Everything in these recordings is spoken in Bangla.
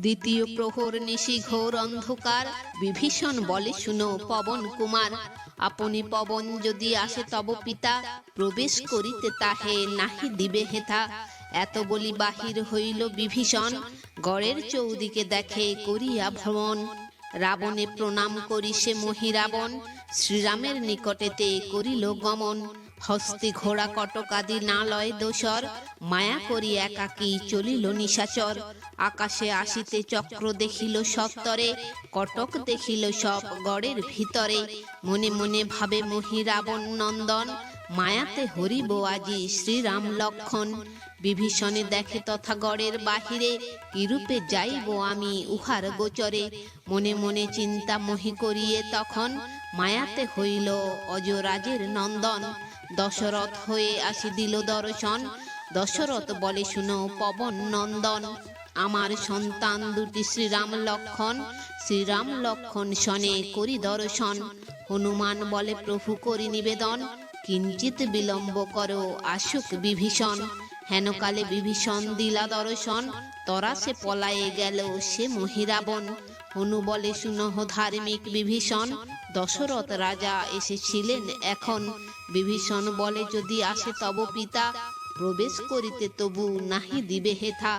দ্বিতীয় প্রহর নিশি ঘোর অন্ধকার, বিভীষণ বলে শুনো পবন কুমার। আপনি পবন যদি আসে তব পিতা, প্রবেশ করিতে তাহে নাহি দিবে হেথা। এত বলি বাহির হইল বিভীষণ, গড়ের চৌদিকে দেখে করিয়া ভ্রমণ। রাবণে প্রণাম করি সে মহিরাবণ, শ্রীরামের নিকটেতে করিল গমন। হস্তে ঘোড়া কটকাদি না লয় দোসর, মায়া করি একাকী চলিল নিশাচর। আকাশে আসিতে চক্র দেখিল সত্তরে, কটক দেখিল সব গড়ের ভিতরে। মনে মনে ভাবে মহিরাবণ নন্দন, মায়াতে হরিব আজি শ্রীরাম লক্ষণ। বিভীষণে দেখে তথা গড়ের বাহিরে, কিরূপে যাইব আমি উহার গোচরে। মনে মনে চিন্তা মহি করিয়ে তখন মায়াতে হইল অজরাজের নন্দন। দশরথ হয়ে আসি দিল দর্শন। দশরথ বলে, শুনো পবন নন্দন, আমার সন্তান দুটি শ্রীরাম লক্ষণ। শ্রীরাম লক্ষণ শনে করি দর্শন। হনুমান বলে, প্রভু করি নিবেদন। কিঞ্চিত বিলম্ব করো আসুক বিভীষণ। হেনকালে বিভীষণ দিলা দর্শন। তরা সে পলায়ে গেল সে মহিরাবণ হনু বলে শুনহ ধার্মিক বিভীষণ। দশরথ রাজা এসেছিলেন। এখন বিভীষণ বলে, যদি আসে তব পিতা, প্রবেশ করিতে তবু নাহি দিবে হেথা।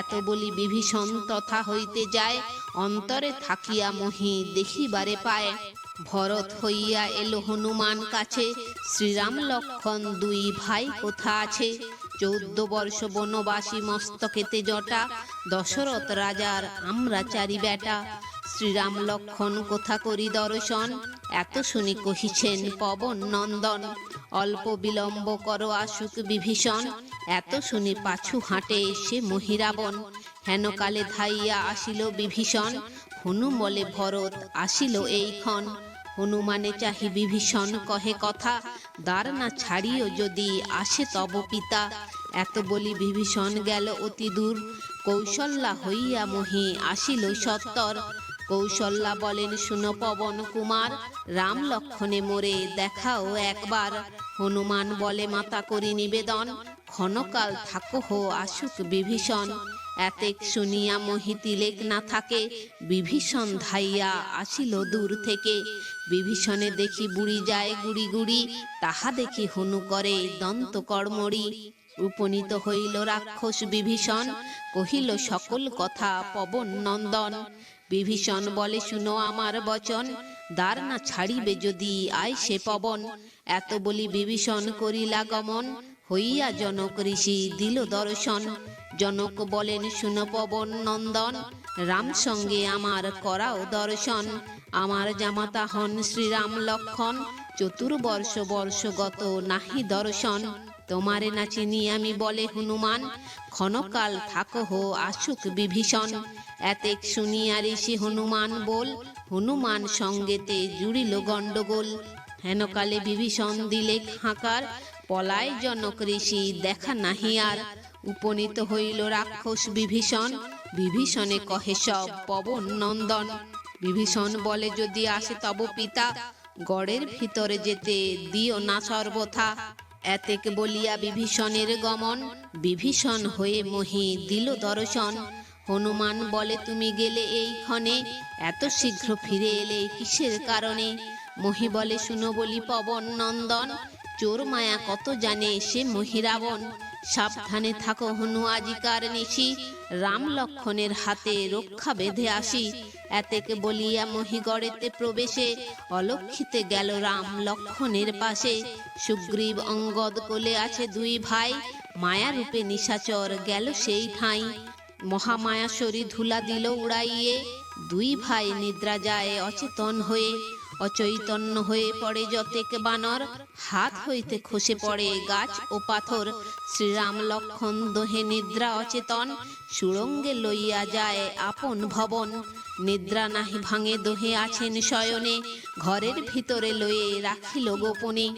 এত বলি বিভীষণ তথা হইতে যায়, অন্তরে থাকিয়া মহি দেখিবারে পায়। ভরত হইয়া এলো হনুমান কাছে, শ্রীরাম লক্ষণ দুই ভাই কোথা আছে? চৌদ্দ বর্ষ বনবাসী মস্তকেতে জটা দশরথ রাজার আমরা চারি বেটা শ্রীরাম লক্ষণ কোথা করি দর্শন? এত শুনি কহিছেন পবন নন্দন। অল্প বিলম্ব কর আসুক বিভীষণ। এত শুনি পাছু হাঁটে সে মহিরাবন। হেনকালে ধাইয়া আসিল বিভীষণ। হনু বলে ভরত আসিল এইক্ষণ হনুমানে চাহি বিভীষণ কহে কথা। দ্বার না ছাড়িও যদি আসে তব পিতা। এত বলি বিভীষণ গেল অতি দূর। কৌশল্যা হইয়া মহি আসিল সত্তর। কৌশল্যা বলেন, শুনো পবন কুমার, রাম লক্ষণে মোরে দেখাও একবার। হনুমান বলে, মাতা করি নিবেদন, ক্ষণকাল থাকো হো আসুক বিভীষণ। এতেক শুনিয়া মহিতিলেক না থাকে, বিভীষণ ধাইয়া আসিল দূর থেকে। বিভীষণে দেখি বুড়ি যায় গুড়ি গুড়ি, তাহা দেখি হনু করে দন্ত কর্মরি উপনীত হইল রাক্ষস বিভীষণ, কহিল, সকল কথা পবন নন্দন বিভীষণ বলে, শুনো আমার বচন, দ্বার না ছাড়িবে যদি আয় সে পবন। এত বলি বিভীষণ করিলা গমন, হইয়া জনক ঋষি দিল দর্শন। জনক বলেন, শুন পবন নন্দন, রাম সঙ্গে আমার করাও দর্শন। আমার জামাতা হন শ্রীরাম লক্ষণ, চতুর্বর্ষ বর্ষগত নাহি দর্শন। তোমারে না চিনি আমি বলে হনুমান, ক্ষণকাল থাকো হো, আসুক বিভীষণ। এতেক শুনিয়া ঋষি হনুমান বল, হনুমান সঙ্গেতে জুড়িল গণ্ডগোল। হেনকালে বিভীষণ দিলে হাঁকার, পলায় জনক ঋষি দেখা নাহি আর। উপনীত হইল রাক্ষস বিভীষণ, বিভীষণে কহে সব পবন নন্দন। বিভীষণ বলে, যদি আসে তব পিতা, গড়ের ভিতরে যেতে দিও না সর্বথা। এতেক বলিয়া বিভীষণের গমন। বিভীষণ হয়ে মহি দিল দর্শন। হনুমান বলে, তুমি গেলে এই ক্ষণে এত শীঘ্র ফিরে এলে কিসের কারণে? মহি বলে, শুনো বলি পবন নন্দন চোর মায়া কত জানে সে মহিরাবণ সাবধানে থাকো হনু আজিকার নিশি। রাম লক্ষণের হাতে রক্ষা বেঁধে আসি। এতেকে বলিয়া মহিগড়েতে প্রবেশে অলক্ষিতে গেল রাম লক্ষণের পাশে। সুগ্রীব অঙ্গদ কোলে আছে দুই ভাই। মায়া রূপে নিশাচর গেল সেই ঠাঁই। মহামায়াশ্বরী ধুলা দিল উড়াইয়ে। দুই ভাই নিদ্রা যায় অচেতন হয়ে। অচৈতন্য হয়ে পড়ে যতেক বানর। হাত হইতে খসে পড়ে গাছ ও পাথর। শ্রীরাম লক্ষণ দোহে নিদ্রা অচেতন। সুরঙ্গে লইয়া যায় আপন ভবন। নিদ্রা নাহি ভাঙে দোহে আছেন শয়নে। ঘরের ভিতরে লয়ে রাখিল গোপনে।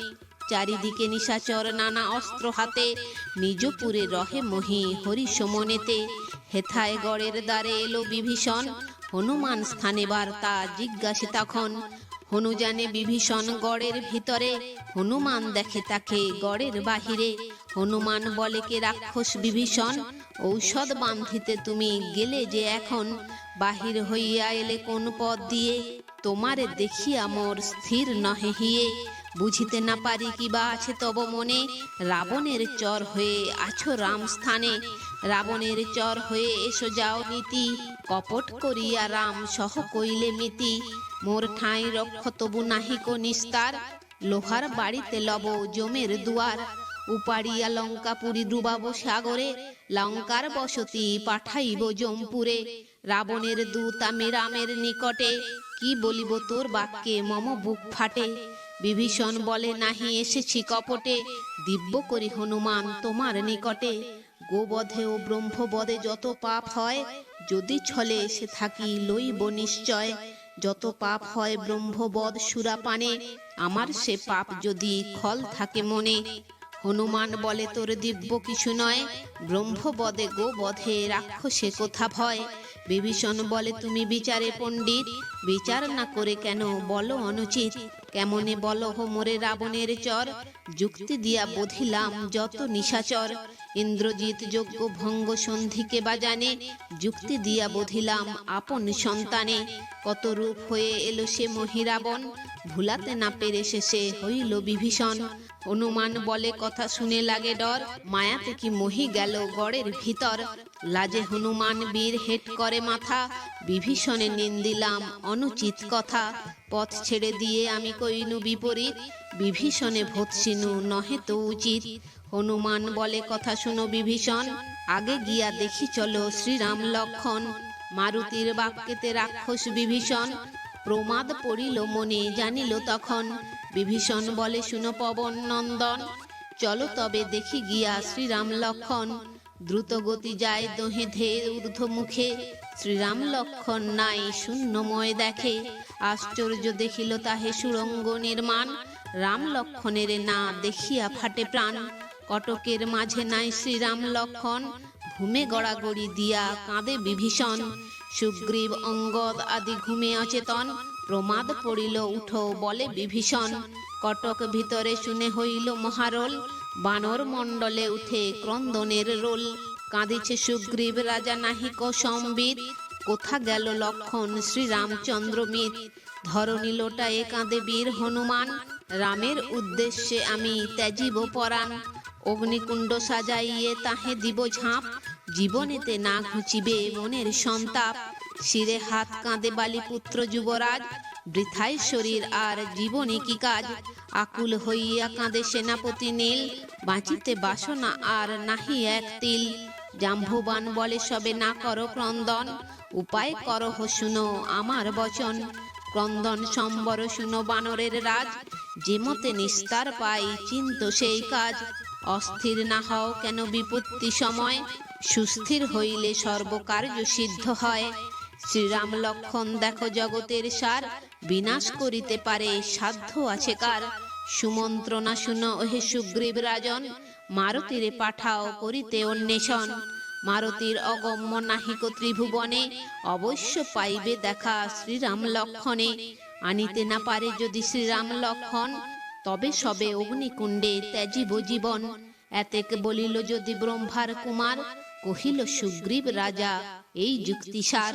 চারিদিকে নিশাচর নানা অস্ত্র হাতে। নিজপুরে রহে মহি হরি সমনেতে হেথায় গড়ের দ্বারে এলো বিভীষণ। হনুমান স্থানে বার্তা জিজ্ঞাসে তখন হনু জানে বিভীষণ গড়ের ভিতরে, হনুমান দেখে তাকে গড়ের বাহিরে। হনুমান বলে, কে রাক্ষস বিভীষণ, ঔষধ বান্ধিতে তুমি গেলে যে এখন? বাহির হইয়া এলে কোন পথ দিয়ে? তোমারে দেখিয়া মোর স্থির নহে হিয়ে। বুঝিতে না পারি কি বা আছে তব মনে। রাবণের চর হয়ে আছো রাম স্থানে। রাবণের চর হয়ে এসো যাও নীতি। কপট করিয়া রাম সহ কইলে মিতি। মোর ঠাঁই রক্ষ তবু নাহিক নিস্তার। লোহার বাড়িতে লব জমের দুয়ার। উপাড়িয়া লঙ্কাপুরী ডুবাব সাগরে। লঙ্কার বসতি পাঠাইব জমপুরে। রাবণের দূত আমি রামের নিকটে। কি বলিব তোর বাক্যে মম বুক ফাটে। বিভীষণ বলে, নাহি এসেছি কপটে। দিব্য করি হনুমান তোমার নিকটে। গোবধে ও ব্রহ্মবধে যত পাপ হয়, যদি ছলে এসে থাকি লইব নিশ্চয়। যত পাপ হয় ব্রহ্মবধ সুরাপানে আমার সে পাপ যদি খল থাকে মনে। হনুমান বলে তোর দিব্য কিছু নয়, ব্রহ্মবধে গোবধে রাক্ষসে কোথা ভয়? বিভীষণ বলে তুমি বিচারে পণ্ডিত, বিচার না করে কেন বলো অনুচিত। কেমনে বলো হো মোরে রাবণের চর? যুক্তি দিয়া বধিলাম যত নিশাচর। ইন্দ্রজিৎ যজ্ঞ ভঙ্গ সন্ধিকে বাজানে, যুক্তি দিয়া বধিলাম আপন সন্তানে। কত রূপ হয়ে এলো সে মহিরাবণ, ভুলাতে না পেরে শেষে হইল বিভীষণ। অনুমান বলে কথা শুনে লাগে ডর, মায়াতে কি মহি গেল গড়ের ভিতর। লাজে হনুমান বীর হেট করে মাথা, বিভীষণে নিন্দিলাম অনুচিত কথা। পথ ছেড়ে দিয়ে আমি কইনু বিপরীত, বিভীষণে ভৎসিনু নহে তো উচিত। হনুমান বলে কথা শুনো বিভীষণ, আগে গিয়া দেখি চলো শ্রীরাম লক্ষণ। মারুতির বাক্যেতে রাক্ষস বিভীষণ, প্রমাদ পড়িল মনে জানিল তখন। বিভীষণ বলে শুনো পবন নন্দন, চলো তবে দেখি গিয়া শ্রীরাম লক্ষণ। দ্রুত গতি যায় দহে ঊর্ধ্ব মুখে শ্রীরাম লক্ষণ নাই শূন্যময় দেখে। আশ্চর্য দেখিল তাহে সুরঙ্গ নির্মাণ। রাম লক্ষণের না দেখিয়া ফাটে প্রাণ। কটকের মাঝে নাই শ্রীরাম লক্ষণ। ঘুমে গড়াগড়ি দিয়া কাঁদে বিভীষণ। সুগ্রীব অঙ্গদ আদি ঘুমে অচেতন। প্রমাদ পড়িল, উঠো, বলে বিভীষণ। কটক ভিতরে শুনে হইল মহারোল। বানর মণ্ডলে উঠে ক্রন্দনের রোল। কাঁদিছে সুগ্রীব রাজা নাহিক সম্বিত। কোথা গেল লক্ষণ শ্রীরামচন্দ্র মিত? ধরণী লোটায়ে কাঁদে বীর হনুমান। রামের উদ্দেশ্যে আমি ত্যাজিব পরাণ। অগ্নিকুণ্ড সাজাইয়ে তাহে দিব ঝাঁপ। জীবনেতে না ঘুচিবে মনের সন্তাপ। শিরে হাত কাঁদে বালিপুত্র যুবরাজ বৃথায় শরীর আর জীবনে কি কাজ। আকুল হইয়া কাঁদে সেনাপতি নীল, বাঁচিতে বাসনা আর নাহি এক তিল। জাম্ভুবান বলে, সবে না করো ক্রন্দন, উপায় করহ শুনো আমার বচন। ক্রন্দন সম্বর শুনো বানরের রাজ, যে মতে নিস্তার পাই চিন্ত সেই কাজ। অস্থির না হও কেন বিপত্তি সময়, সুস্থির হইলে সর্বকার্য সিদ্ধ হয়। শ্রীরাম লক্ষণ, দেখো জগতের সার, বিনাশ করিতে পারে, সাধ্য আছে কার? সুমন্ত্রণা শুনো, ওহে সুগ্রীব রাজন, মারুতিরে পাঠাও করিতে অন্বেষণ। মারুতির অগম্য নাহিক ত্রিভুবনে, অবশ্য পাইবে দেখা শ্রীরাম লক্ষণে। আনিতে না পারে যদি শ্রীরাম লক্ষণ, তবে সবে অগ্নিকুণ্ডে ত্যাজিব জীবন। এতেক বলিল যদি ব্রহ্মার কুমার, কহিল সুগ্রীব রাজা, এই যুক্তিসার